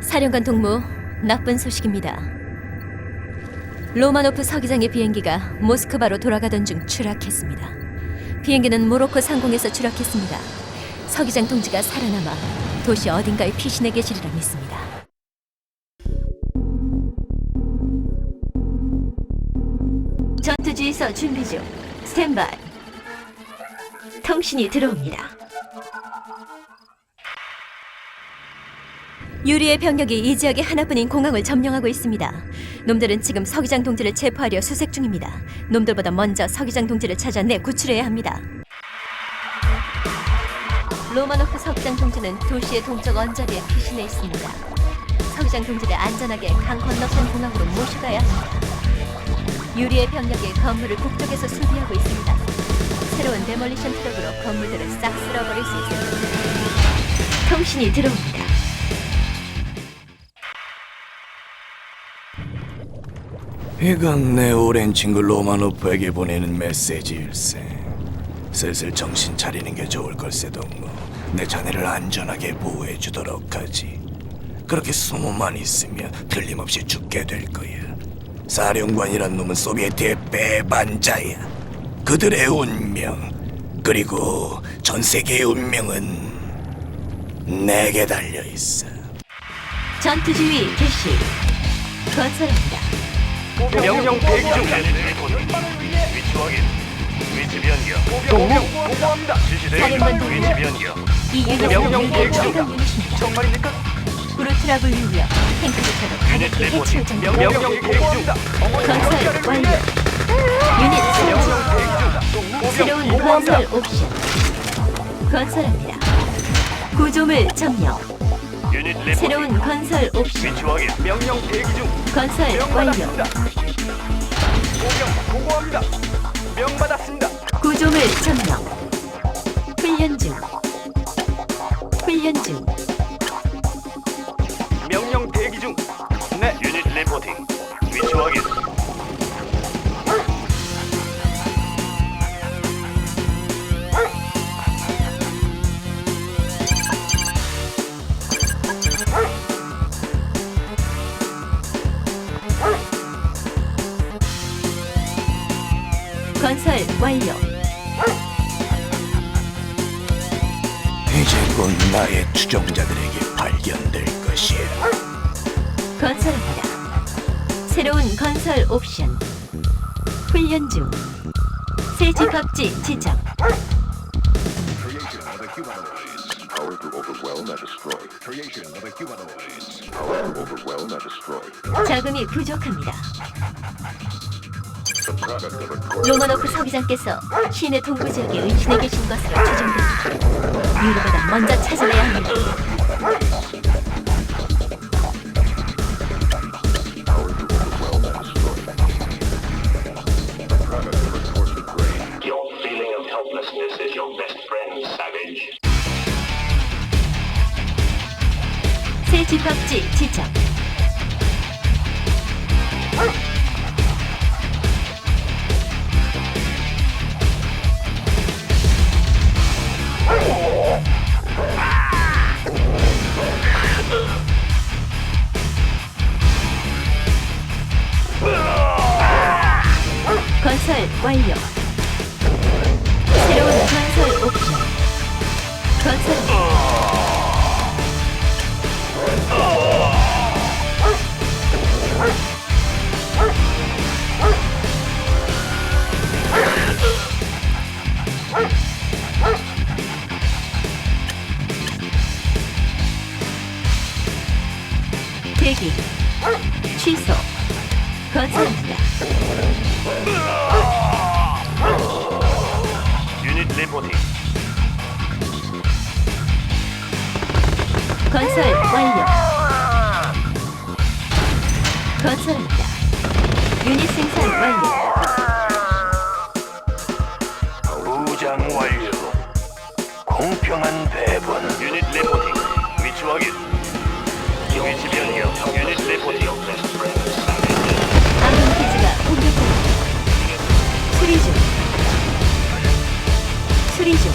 사령관 동무, 나쁜 소식입니다. 로마노프 서기장의 비행기가 모스크바로 돌아가던 중 추락했습니다. 비행기는 모로코 상공에서 추락했습니다. 서기장 동지가 살아남아 도시 어딘가에 피신해 계시리라 믿습니다. 전투지휘서 준비 중. 스탠바이. 통신이 들어옵니다. 유리의 병력이 이 지역의 하나뿐인 공항을 점령하고 있습니다. 놈들은 지금 서기장 동지를 체포하려 수색 중입니다. 놈들보다 먼저 서기장 동지를 찾아 내 구출해야 합니다. 로마노프 서기장 동지는 도시의 동쪽 언저리에 피신해 있습니다. 서기장 동지를 안전하게 강 건너편 공항으로 모셔가야 합니다. 유리의 병력이 건물을 북쪽에서 수비하고 있습니다. 새로운 데몰리션 트럭으로 건물들을 싹 쓸어버릴 수 있습니다. 통신이 들어옵니다. 이건 내 오랜 친구 로마노프에게 보내는 메시지일세. 슬슬 정신 차리는 게 좋을 걸세 동무. 내 자네를 안전하게 보호해 주도록 하지. 그렇게 숨어만 있으면 틀림없이 죽게 될 거야. 사령관이란 놈은 소비에트의 배반자야. 그들의 운명 그리고 전 세계의 운명은 내게 달려 있어. 전투지휘 개시. 건설합니다. 명령 대기 중. 위치 확인. 위치 변경. 보고합니다. 지시 대기. 사령관 동무. 위치 변경. 명령 대기 중. 정말입니까? 브루트라블 탱크부터도 유닛 리포팅. 정도. 명령 대기 중. 건설 완료. 유닛. 동무 새로운. 건설 옵션. 건설합니다. 구조물 점령. 유닛. 새로운 건설 옵션. 위치 확인. 명령 대기 중. 건설 명 완료. 받았습니다. 보경 보고합니다. 명 받았습니다. 구조물 점령. 훈련 중. 훈련 중. 명령 대기 중. 네. 유닛 리포팅. 위치 확인. 완료. 이제 곧 나의 추종자들에게 발견될 것이야. 건설합니다. 새로운 건설 옵션. 훈련 중. 새 집합지 지정. Creation of a humanoids. Power to overwhelm and destroy. Creation of a humanoids. Power to overwhelm and destroy. 자금이 부족합니다. 로마노프 서기장께서 시내 동부 지역에 은신해 계신 것으로 추정됩니다. 유리보다 먼저 찾아내야 합니다. 무장 완료. 공평한 배분. 유닛 리포팅. 위치 확인. 위치 변경. 유닛 리포팅. 아군 기지가 공격합니다. 수리 중. 수리 중.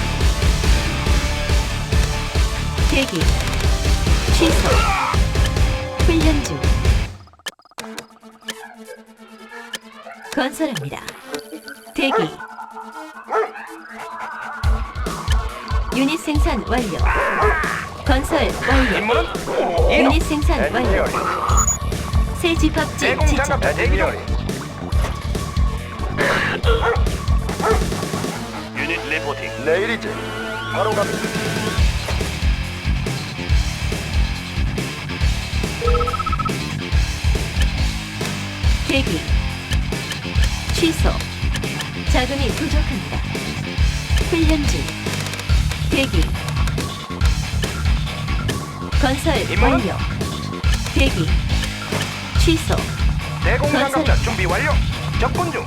대기. 취소. 중. 건설합니다. 대기. 유닛 생산 완료. 건설 완료. 임무는. 유닛 생산 완료. 엔지니어링. 새 집합지 대공 대기 중. 유닛 리포팅. 내일이지. 바로 갑니다. 대기. 취소. 자금이 부족합니다. 훈련 중. 대기. 건설? 완료. 대기. 취소. 대공 건설. 장갑차 준비 완료. 접근 중.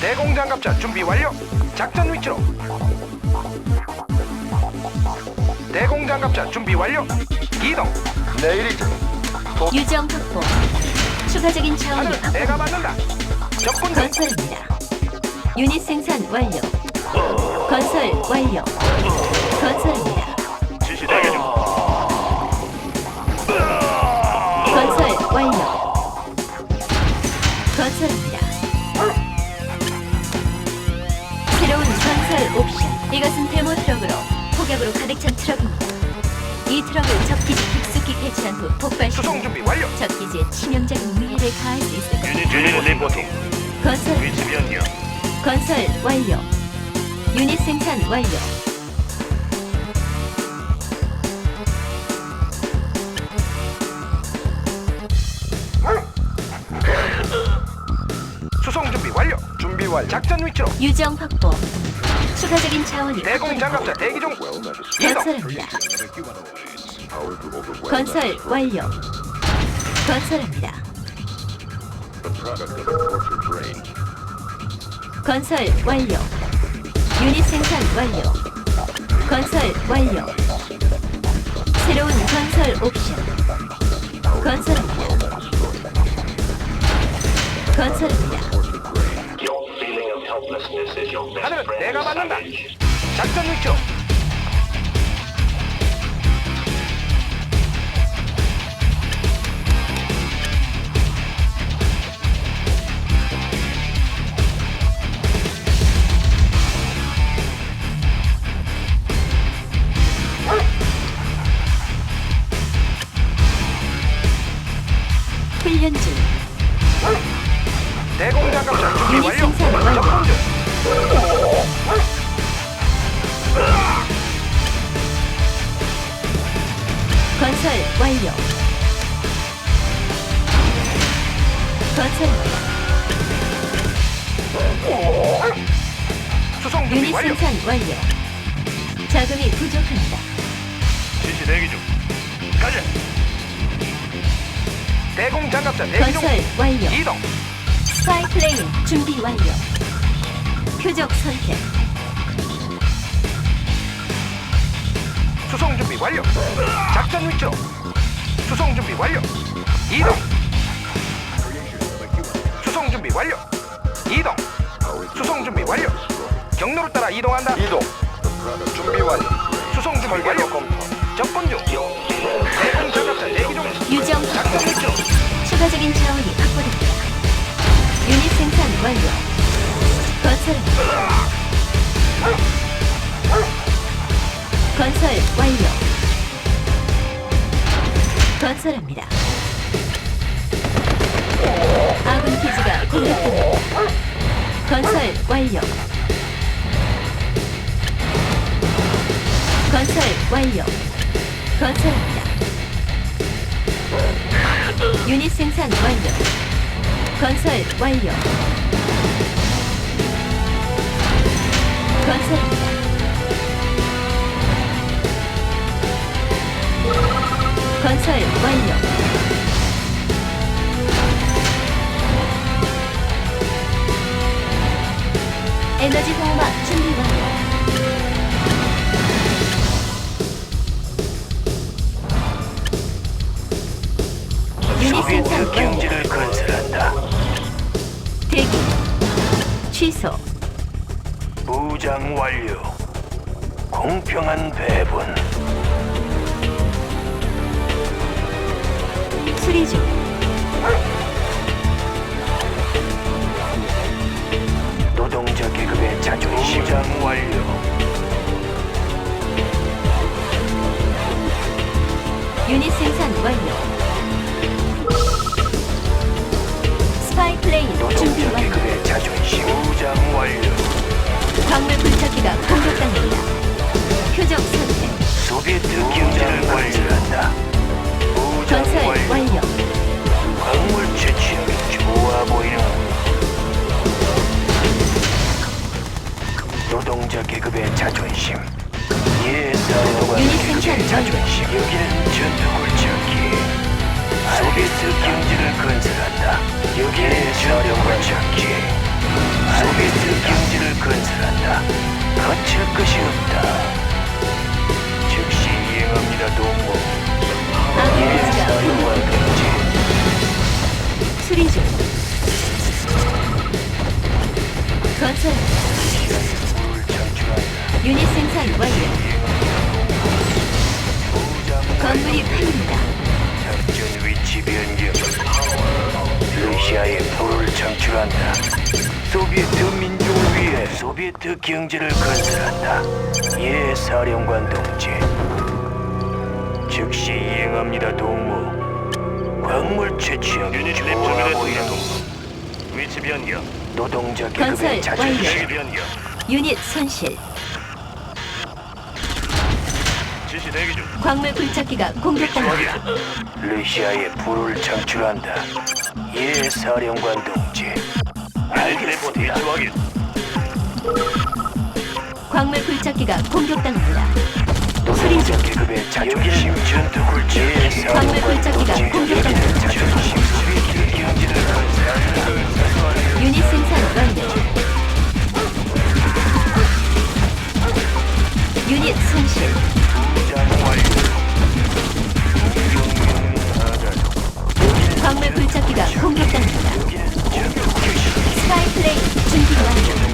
대공 장갑차 준비 완료. 작전 위치로. 대공 장갑차 준비 완료. 이동. 내일이지. 유정 확보. 추가적인 차원이 하늘 내가 받는다. 접근 중. 건설입니다. 유닛 생산 완료. 건설 완료. 건설입니다. 건설 완료. 건설합니다. 새로운 건설 옵션. 이것은 데모 트럭으로 폭격으로 가득 찬 트럭입니다. 이 트럭을 적기지 깊숙이 배치한 후 준비 완료. 적기지에 치명적인 위해를 가할 수 있을 겁니다. 유닛 리포팅. 건설 위치 변경. 건설 완료. 유닛 생산 완료. 수송 준비 완료. 준비 완료. 작전 위치로. 유정 확보. 추가적인 차원이 대공 장갑차. 대기 중. 이동. 건설합니다. 건설. 완료. 건설합니다. 건설 완료. 유닛 생산 완료. 건설 완료. 새로운 건설 옵션. 건설합니다. 건설합니다. Your feeling of helplessness is your best 하늘은 friend, 내가 받는다. Savage. 작전 위치 대공 장갑차 대기 중. 건설 완료. 이동. 스파이 플레인 준비 완료. 표적 선택. 수송 준비 완료. 작전 위치로. 수송 준비 완료. 이동. 수송 준비 완료. 이동. 수송 준비 완료. 경로를 따라 이동한다. 이동. 준비 완료. 수송 준비 완료. 접근 중. 대공 작전 확보. 추가적인 자원이 확보됩니다. 유닛 생산 완료. 건설합니다. 건설 완료. 건설합니다. 아군 기지가 공격합니다. 건설 완료. 건설 완료. 건설합니다. 유닛 생산 완료. 건설 완료. 건설입니다. 건설 완료. 에너지 보호막 준비 완료. 위에 특경지를 건설한다. 대기. 취소. 무장 완료. 공평한 배분. 수리 중. 노동자 계급의 수리 중. 건설 유닛 생산 완료. 건물이 팔립니다. 작전 위치 변경. 러시아에 불을 창출한다. 소비에트 민족을 위해 소비에트 경제를 건설한다. 예, 사령관 동지. 즉시 이행합니다, 동무. 광물 채취하기 유닛 보이는 준비됐습니다. 위치 변경. 노동자 건설 계급의 자존심. 완료. 변경. 유닛 손실. 지시 대기 중. 광물 굴착기가 공격당합니다. 러시아에 불을 창출한다. 예, 사령관 동지. 알겠습니다. 확인. 광물 굴착기가 공격당합니다. 수리 노동자 중. 계급의 자존심 전투 굴지 광물 굴착기가 공격당합니다. 자존심 소비에트 경제를 건설한다. 유닛 생산 완료. 유닛 손실. 무장 완료. 광물 굴착기가 공격당합니다. 스파이 플레이 준비 완료.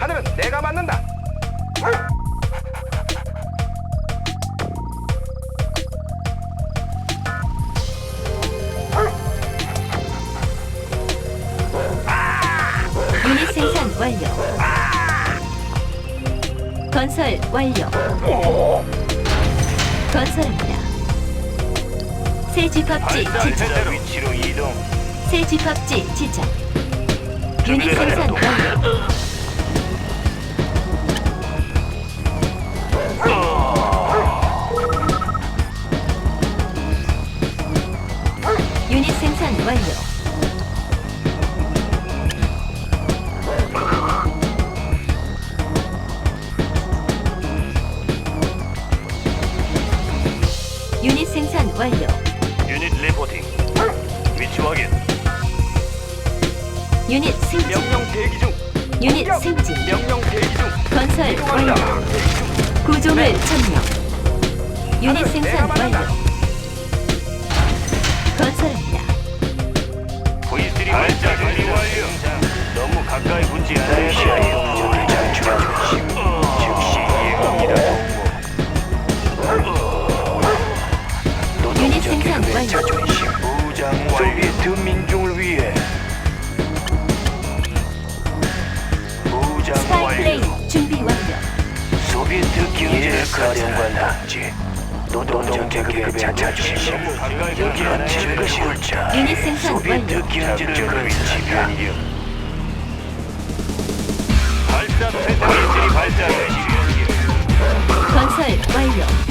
하늘은 내가 맞는다. 유닛 생산 완료. 건설 완료. 건설합니다. 새 집합지 지정. 위치로 이동. 새 집합지 지정. 유닛 생산 완료. 유닛 승진. 명령 대기 중. 유닛 승진. 명령 대기 중. 건설 완료. 구조물 점령. 유닛 생산 완료. 건설합니다. V3 발사 준비 완료. 너무 가까이 붙지 장출하심. 즉시 이행합니다. 유닛 노동자 생산 완료. 무장 완료. 소비에트 민족을 위해. 플레이 준비 완료. 소비에트 경제를 사령관 당지. 노동자 계급의 여기는 질것이 옳자. 유닛 생산 소비에트 완료. 경제를 건설한다. 발사 태세. V3 발사 대시. 건설 완료.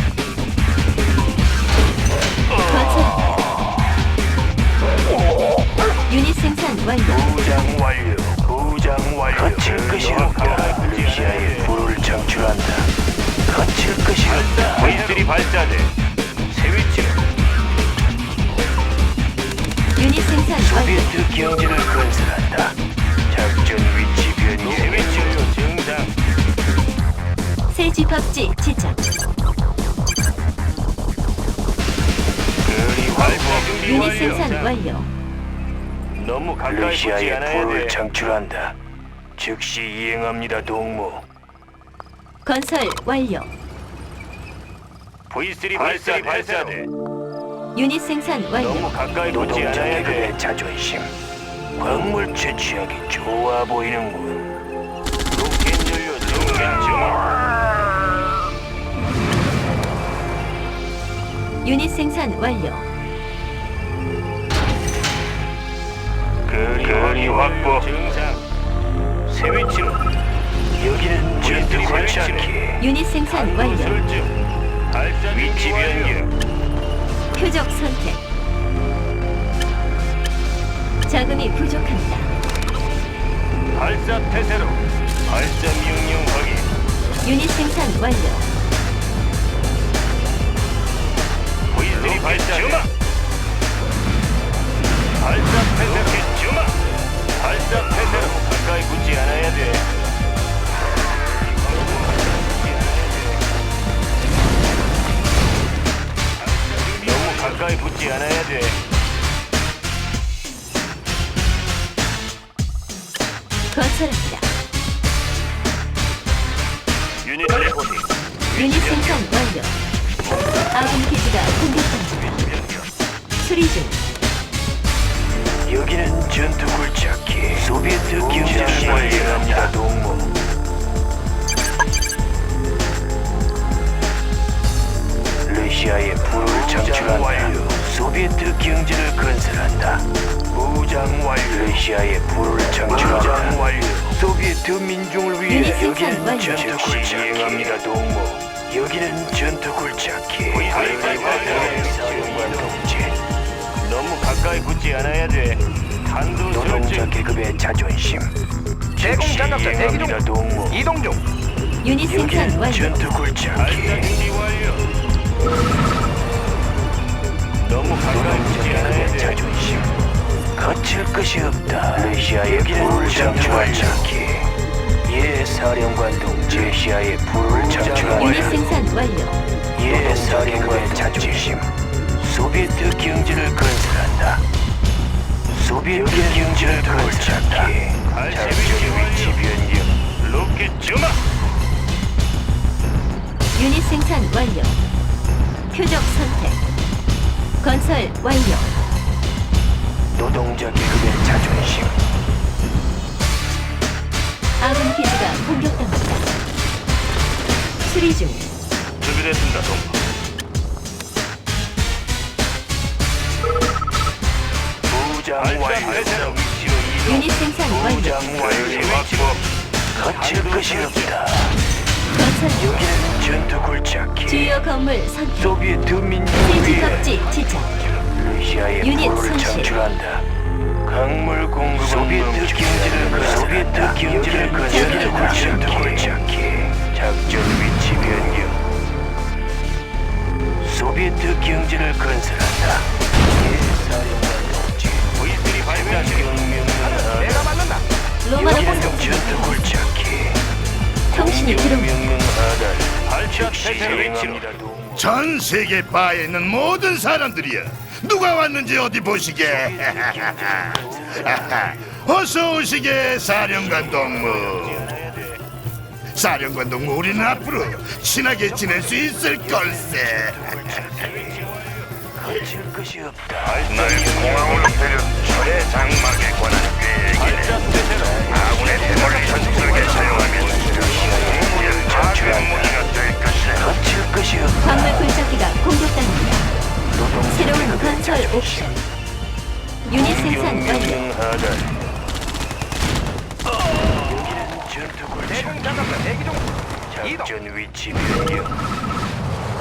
즉시 이행합니다, 동무. 건설 완료. V3 발사 발사대. 유닛 생산 완료. 너무 가까이 노동자 않아야 돼. 계급의 자존심. 광물 채취하기 좋아 보이는군. 로켓 연료 로켓 중. 유닛 생산 완료. 거리 확보. 증상. 새 위치는 여기는 전투 V3 골치 발사대. 않기. 유닛 생산 완료. 설정. 발사 위치 변경. 표적 선택. 자금이 부족합니다. 발사 태세로. 발사 명령 확인. 유닛 생산 완료. V3 발사 주마. 발사 태세로. 발사 태세로. 가까이 붙지 않아야 돼. 너무 가까이 붙지 않아야 돼. 건설합니다. 유닛 레포팅. 유닛 생산 완료. 아군 기지가 공격합니다. 수리 중. 여기는 전투 않기. 소비에트 경제를 이행합니다, 동무. 러시아의 불을 창출한다. 소비에트 경제를 건설한다. 무장 완료. 러시아의 불을 창출한다. 완료. 소비에트 민중을 위해 여기는. 전투 동무. 여기는 전투 않기. 사령관 가까이 붙지 않아야 돼. 탄도 노동자. 계급의 자존심. 제공 장갑차 대기 중. 동무. 이동 중. 유닛 생산 여기는 완료. 전투. 준비 완료. 너무 가까이 노동자 붙지 않아야 계급의 돼. 자존심. 거칠 것이 없다. 러시아의 불을 창출하지 않기. 예, 사령관 동지. 러시아의 불을 유닛 생산 완료. 예, 사령관의 자존심. 소비에트 경제를 건설한다. 소비에트 경제를 건설한다. 작전 위치 위치 변경. 로켓 주마. 유닛 생산 완료. 표적 선택. 건설 완료. 노동자 계급의 자존심. 아군 기지가 공격당합니다. 수리 중. 준비됐습니다, 동. 소비에트 경제를 건설한다. 예, 사령관 내가 맞는다. 통신이 들어옵니다. 전 세계 바에 있는 모든 사람들이야. 누가 왔는지 어디 보시게. 어서 오시게 사령관 동무. 사령관 동무 우리는 앞으로 친하게 지낼 수 있을 걸세. 거칠 것이 없다. 날 공항으로 데려 철의 장막에 관한 계획이네. 아군의 대물 전술에 사용하면 무연 파괴 무기가 될 것이네. 거칠 것이 없다. 광물 굴착기가 공격당합니다. 새로운 건설. 옵션. 유닛 생산 완료. 명령하다. 여기는 전투. 이동. 작전 위치 변경.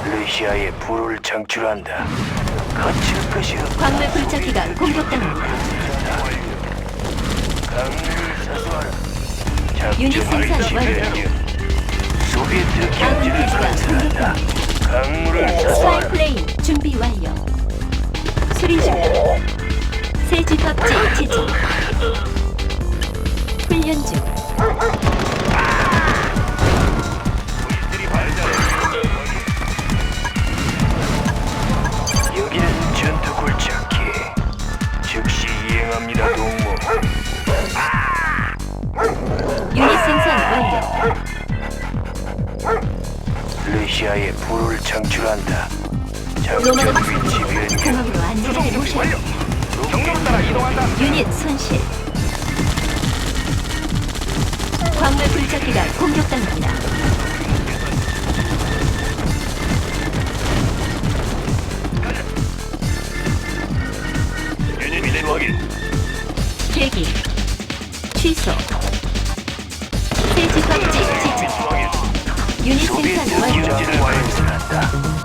러시아의 불을 창출한다. 광물 굴착기가 공격당합니다. 유닛 위치 완료. 변경. 소비에트 아군 경제를 기지가 건설한다. 공격당합니다. 강물을 스파이 사수하라. 플레인 준비 완료. 수리 중. 세지 껍질 지정. 훈련 중. 러시아의 불을 창출한다. 작전 위치 변경. 공항으로 수송 준비 완료. 경로로 따라 이동한다. 유닛 손실. 광물 굴착기가 공격당합니다. 유닛 미래 확인. 대기. 취소. 소비에트 생산 완료. 경제를 완성한다.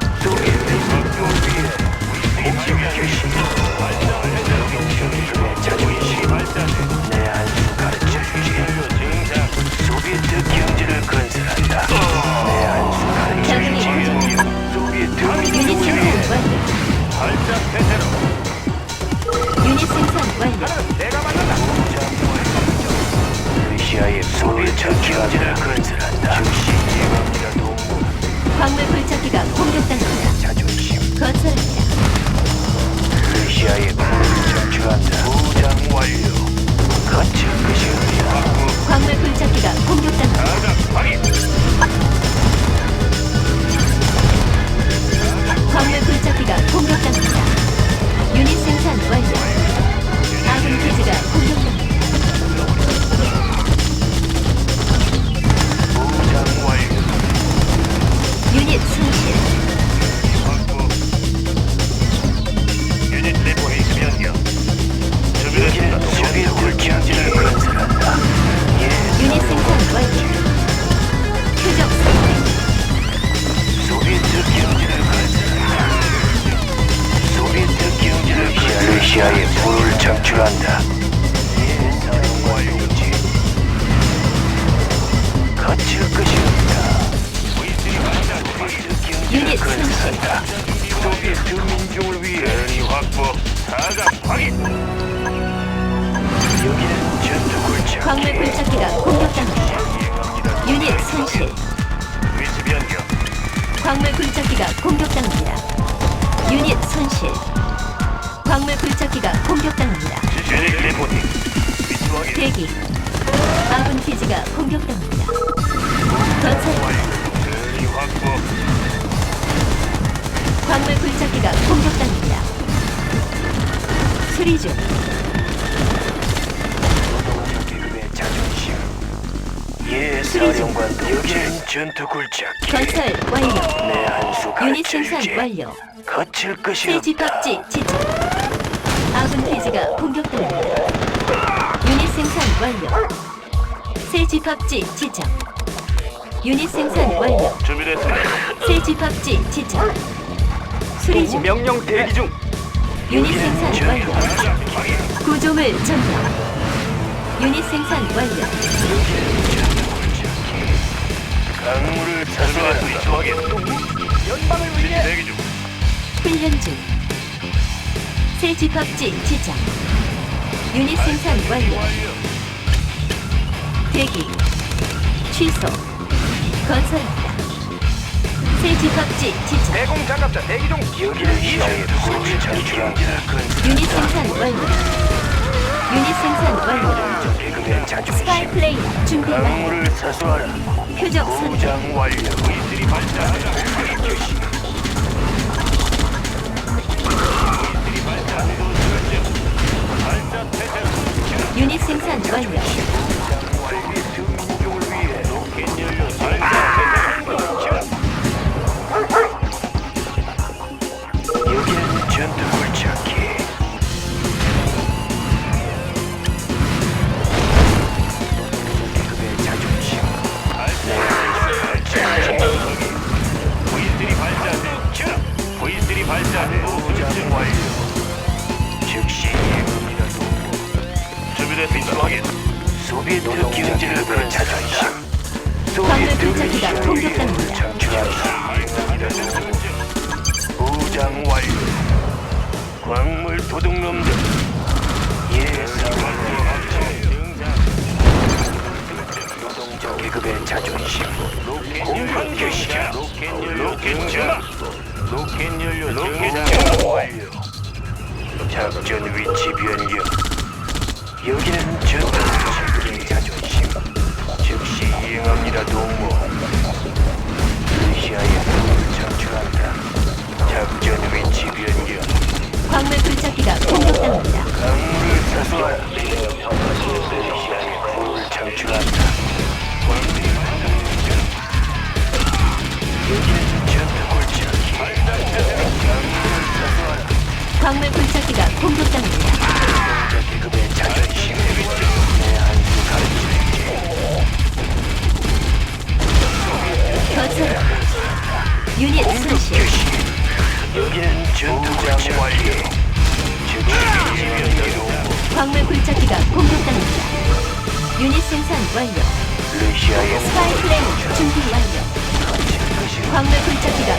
예, 사령관도 여기는 전투 굴착. 건설 완료. 내 한수 유닛 생산. 완료. 거칠 것이 새 없다. 집합지 지정. 아군 기지가 공격당합니다. 유닛 생산 완료. 새 집합지 지정. 유닛 생산 완료. 준비됐습니다. 새 집합지 지정. 수리 중. 명령 대기 중. 유닛 생산 완료. 구조물 점령. 유닛 생산 완료. 강물을. 사수한다. 위치 확인. 연방을 위해 대기 중. 훈련 중. 새 집합지 지정. 유닛 생산 완료. 대기. 취소. 건설합니다. 새 집합지 지정. 대공 장갑차 대기 중. 여기는 창출한다. 유닛 생산 완료. 유닛 생산 완료. 자존심. 스파이 플레이 준비 완료. 강물을 사수하라. 표적 선택. 무장 완료. 위들이 발사. 발사 태세. 유닛 생산 완료. 위해 로켓 연료 준비됐습니다. 확인. 소비에트 경제를 그 자존심. 위시를 위해 공격당합니다. 무장 완료. 광물 도둑놈들. 예상 계급의 자존심. 공격 개시자. 로켓 연료 로켓 연료 로켓. 완료. 작전 위치 변경. 여기는 전투의 자존심. 즉시 이행합니다, 동무. 시아의 창출한다. 작전 위치 변경. 광물 불착기가 공격당합니다. 강물을 사수하라. 시아의 구호를 창출한다. 여기는 광물 분쇄기가 공격당합니다. 계급의 작은 힘을 내 한수 가르치는 건설 유닛 수신 게 여기는 전투장 완료 제주의 광물 굴착기가 공격당합니다. 유닛 생산 완료. 스파이 플레인 준비 완료. 광물 굴착기가